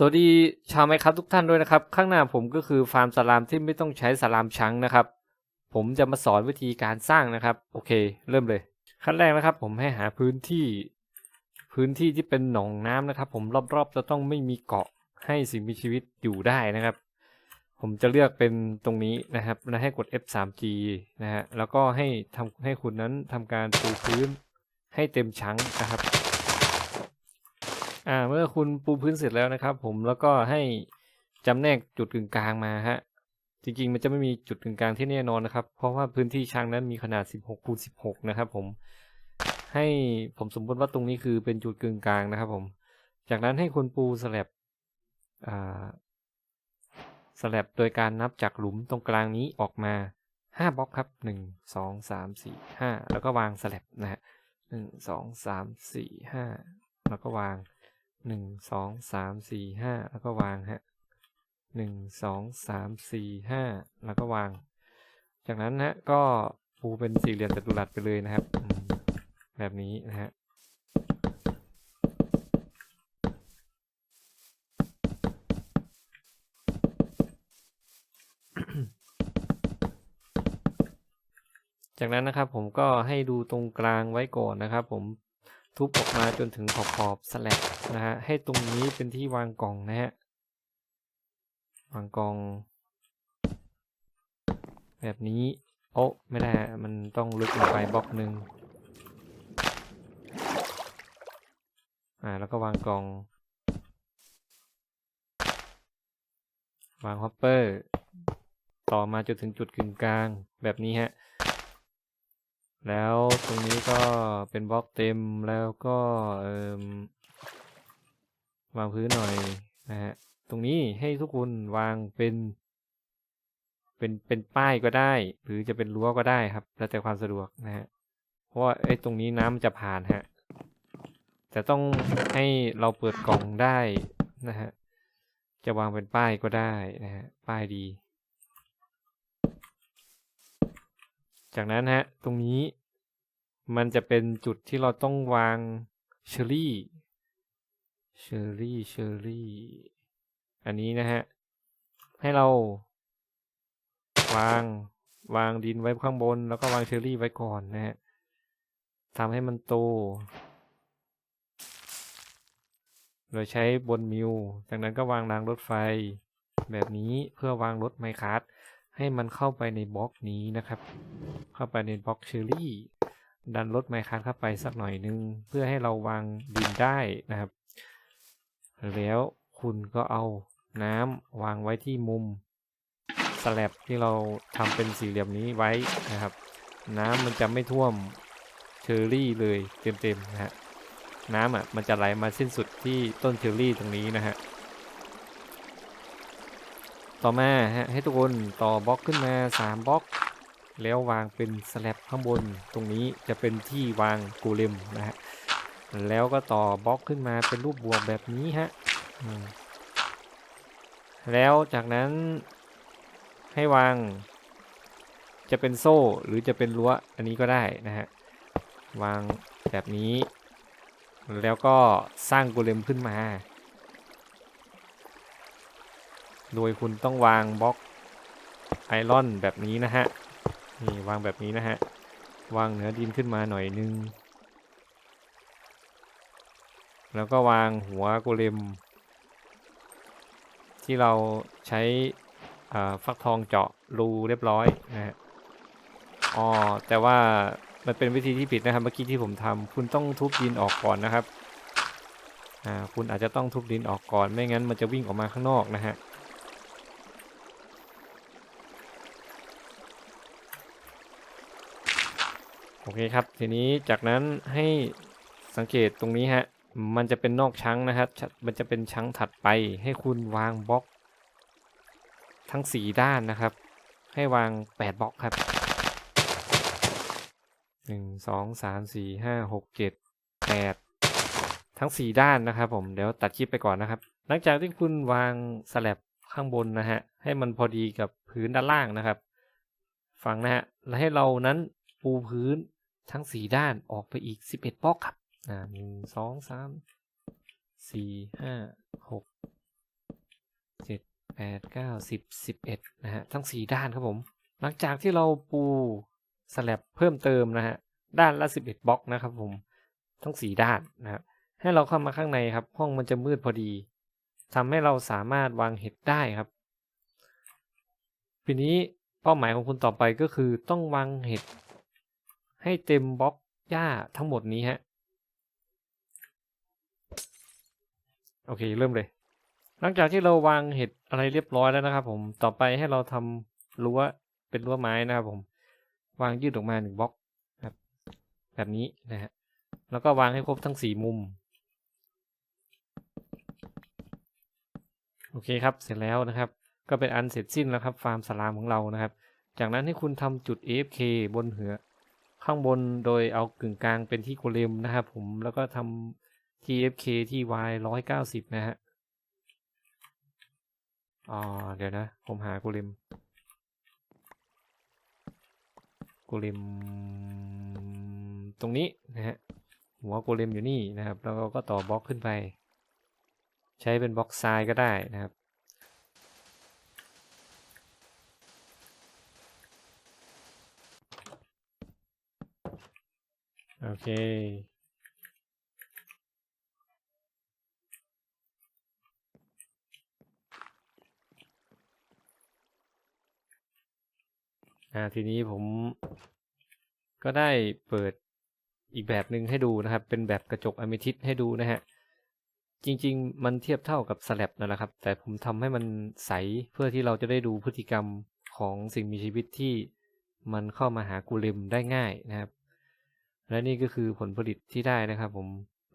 สวัสดีชาวไมครับทุกท่านด้วยนะครับ ข้างหน้าผมก็คือฟาร์มสลามที่ไม่ต้องใช้สลามช้างนะครับ ผมจะมาสอนวิธีการสร้างนะครับ โอเค เริ่มเลย ขั้นแรกนะครับ ผมให้หาพื้นที่ พื้นที่ที่เป็นหนองน้ำนะครับ ผมรอบๆจะต้องไม่มีเกาะให้สิ่งมีชีวิตอยู่ได้นะครับ ผมจะเลือกเป็นตรงนี้นะครับและให้กด F3G นะฮะแล้วก็ให้ทำให้คุณนั้นทำการปูพื้นให้เต็มชั้งนะครับ อ่าเมื่อคุณปูพื้นเสร็จแล้วนะครับ ผมแล้วก็ให้จำแนกจุดกึ่งกลางมาฮะจริงๆ มันจะไม่มีจุดกึ่งกลางที่แน่นอนนะครับ เพราะว่าพื้นที่ช้างนั้นมีขนาด 16คูณ16 นะครับ ผมให้ผมสมมติว่าตรงนี้คือเป็นจุดกึ่งกลางนะครับ ผม จากนั้นให้คุณปูสแลบอ่าสแลบโดยการนับจากหลุมตรงกลางนี้ออกมา5บล็อกครับ1 2 3 4 5แล้วก็วางสแลบนะฮะหนึ่งสองสามสี่ห้าแล้วก็วาง หนึ่งสองสามสี่ห้าแล้วก็วางฮะหนึ่งสองสามสี่ห้าแล้วก็วาง จากนั้นฮะก็ปูเป็นสี่เหลี่ยมจัตุรัสไปเลยนะครับ แบบนี้นะฮะจากนั้นนะครับผมก็ให้ดูตรงกลางไว้ก่อนนะครับ ผมทุบออกมาจนถึงขอบขอบสแลบ นะฮะให้ตรงนี้เป็นที่วางกล่องนะฮะวางกล่อง แบบนี้โอ้ไม่ได้มันต้องลึกลงไปบล็อกหนึ่งอ่าแล้วก็วางกล่อง วางฮอปเปอร์ต่อมาจนถึงจุดกึ่งกลางแบบนี้ฮะแล้วตรงนี้ก็เป็นบล็อกเต็มแล้วก็เอ่ม วางพื้นหน่อยนะฮะตรงนี้ให้ทุกคนวางเป็น เป็นเป็นป้ายก็ได้ หรือจะเป็นรั้วก็ได้ครับ แล้วแต่ความสะดวกนะฮะเพราะว่าไอ้ตรงนี้น้ำมันจะผ่านฮะแต่ต้องให้เราเปิดกล่องได้นะฮะจะวางเป็นป้ายก็ได้นะฮะป้ายดี จากนั้นฮะตรงนี้มันจะเป็นจุดที่เราต้องวางเชอรี่ เชอรี่เชอรี่ อันนี้นะฮะ ให้เรา วางวางดินไว้ข้างบน แล้วก็วางเชอรี่ไว้ก่อนนะฮะทำให้มันโต โดยใช้บนมิว จากนั้นก็วางรางรถไฟ แบบนี้เพื่อวางรถไมคัสให้มันเข้าไปในบล็อกนี้นะครับ เข้าไปในบล็อกเชอรี่ ดันรถไมค์คัสเข้าไปสักหน่อยนึง เพื่อให้เราวางดินได้นะครับ แล้วคุณก็เอาน้ำวางไว้ที่มุมสแลบที่เราทำเป็นสี่เหลี่ยมนี้ไว้นะครับ น้ำมันจะไม่ท่วมเชอร์รี่เลยเต็มๆนะฮะน้ำอะมันจะไหลมาสิ้นสุดที่ต้นเชอรี่ตรงนี้นะฮะต่อมาฮะให้ทุกคนต่อบล็อกขึ้นมา 3บล็อก แล้ววางเป็นสแลบข้างบนตรงนี้จะเป็นที่วางกูเลมนะฮะ แล้วก็ต่อบล็อกขึ้นมาเป็นรูปบวกแบบนี้ฮะแล้วจากนั้นให้วาง จะเป็นโซ่หรือจะเป็นรั้วอันนี้ก็ได้นะฮะ วางแบบนี้ แล้วก็สร้างกูเลมขึ้นมา โดยคุณต้องวางบล็อกไอรอนแบบนี้นะฮะ นี่วางแบบนี้นะฮะ วางเหนือดินขึ้นมาหน่อยนึง แล้วก็วางหัวโกเลม ที่เราใช้ฟักทองเจาะรูเรียบร้อยนะฮะอ๋อแต่ว่ามันเป็นวิธีที่ผิดนะครับเมื่อกี้ที่ผมทำคุณต้องทุบดินออกก่อนนะครับอ่าคุณอาจจะต้องทุบดินออกก่อนไม่งั้นมันจะวิ่งออกมาข้างนอกนะฮะโอเคครับ ทีนี้จากนั้นให้สังเกตตรงนี้ฮะ มันจะเป็นนอกชั้งนะครับ มันจะเป็นชั้งถัดไป ให้คุณวางบล็อก ทั้งสีด้านนะครับ ให้วางแปดบล็อกครับหนึ่งสองสามสี่ห้าหกเจ็ดแปดทั้งสี่ด้านนะครับ ผมเดี๋ยวตัดคลิปไปก่อนนะครับ หลังจากที่คุณวางสแลบข้างบนนะฮะให้มันพอดีกับพื้นด้านล่างนะครับ ฟังนะฮะ และให้เรานั้นปูพื้นทั้งสี่ด้านออกไปอีกสิบเอ็ดบล็อกครับ อ่าหนึ่งสองสามสี่ห้าหกเจ็ดแปดเก้าสิบสิบเอ็ดนะฮะทั้งสี่ด้านครับผม หลังจากที่เราปูสแลบเพิ่มเติมนะฮะด้านละสิบเอ็ดบล็อกนะครับผมทั้งสี่ด้านนะครับให้เราเข้ามาข้างในครับ ห้องมันจะมืดพอดีทำให้เราสามารถวางเห็ดได้ครับทีนี้เป้าหมายของคุณต่อไปก็คือต้องวางเห็ดให้เต็มบล็อกหญ้าทั้งหมดนี้ฮะ โอเคเริ่มเลย หลังจากที่เราวางเห็ดอะไรเรียบร้อยแล้วนะครับ ผมต่อไปให้เราทำรั้วเป็นรั้วไม้นะครับ ผม วางยืดออกมาหนึ่งบล็อกครับ แบบนี้นะฮะแล้วก็วางให้ครบทั้งสี่มุมโอเคครับเสร็จแล้วนะครับ ก็เป็นอันเสร็จสิ้นแล้วครับ ฟาร์มสลามของเรานะครับ จากนั้นให้คุณทำจุด AFK บนเหือ ข้างบนโดยเอากึ่งกลางเป็นที่โกเลมนะครับ ผมแล้วก็ทำ TFK ที่ Y ร้อยเก้าสิบนะฮะ อ๋อ เดี๋ยวนะ ผมหาโกเลมโกเลมตรงนี้นะฮะ หัวโกเลมอยู่นี่นะครับ แล้วเราก็ต่อบล็อกขึ้นไป ใช้เป็นบล็อกทรายก็ได้นะครับโอเค อ่าทีนี้ผมก็ได้เปิดอีกแบบหนึ่งให้ดูนะครับ เป็นแบบกระจกอะเมทิสให้ดูนะฮะ จริง ๆ มันเทียบเท่ากับสแลบนั่นแหละครับ แต่ผมทำให้มันใสเพื่อที่เราจะได้ดูพฤติกรรมของสิ่งมีชีวิตที่มันเข้ามาหากูเลมได้ง่ายนะครับ และนี่ก็คือผลผลิตที่ได้นะครับ ผม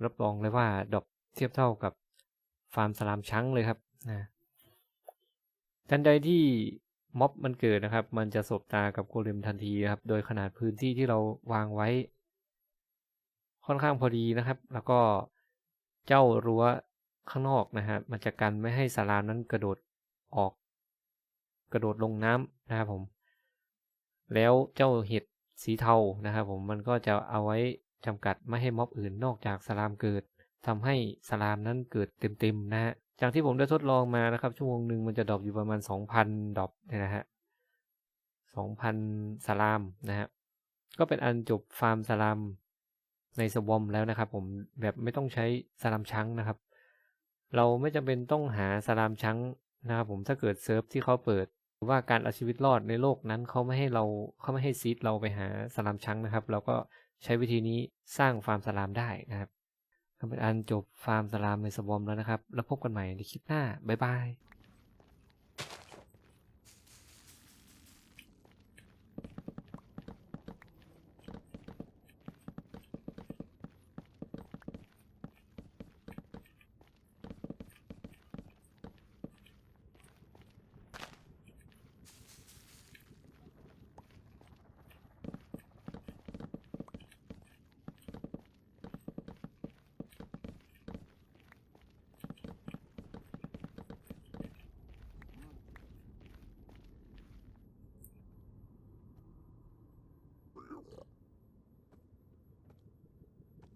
รับรองเลยว่าดอกเทียบเท่ากับฟาร์มสลามช้างเลยครับนะทันใดที่ ม็อบมันเกิดนะครับ มันจะสบตากับโกเลมทันทีครับ โดยขนาดพื้นที่ที่เราวางไว้ ค่อนข้างพอดีนะครับ แล้วก็เจ้ารั้วข้างนอกนะฮะมันจะกันไม่ให้สลามนั้นกระโดดออก กระโดดลงน้ำนะครับผม แล้วเจ้าเห็ดสีเทานะครับผมมันก็จะเอาไว้จำกัดไม่ให้ม็อบอื่นนอกจากสลามเกิดทำให้สลามนั้นเกิดเต็มๆนะฮะ จากที่ผมได้ทดลองมานะครับ ชั่วโมงหนึ่งมันจะดรอปอยู่ประมาณ 2,000ดรอปเนี่ยนะฮะ2,000สลามนะฮะก็เป็นอันจบฟาร์มสลามในสวอมแล้วนะครับ ผมแบบไม่ต้องใช้สลามช้างนะครับ เราไม่จำเป็นต้องหาสลามช้างนะครับผมถ้าเกิดเซิร์ฟที่เขาเปิดว่าการเอาชีวิตรอดในโลกนั้นเขาไม่ให้เราเขาไม่ให้ซีดเราไปหาสลามช้างนะครับ เราก็ใช้วิธีนี้สร้างฟาร์มสลามได้นะครับ ก็เป็นอันจบฟาร์มสลามในสวอมแล้วนะครับ แล้วพบกันใหม่ในคลิปหน้า บ๊ายบาย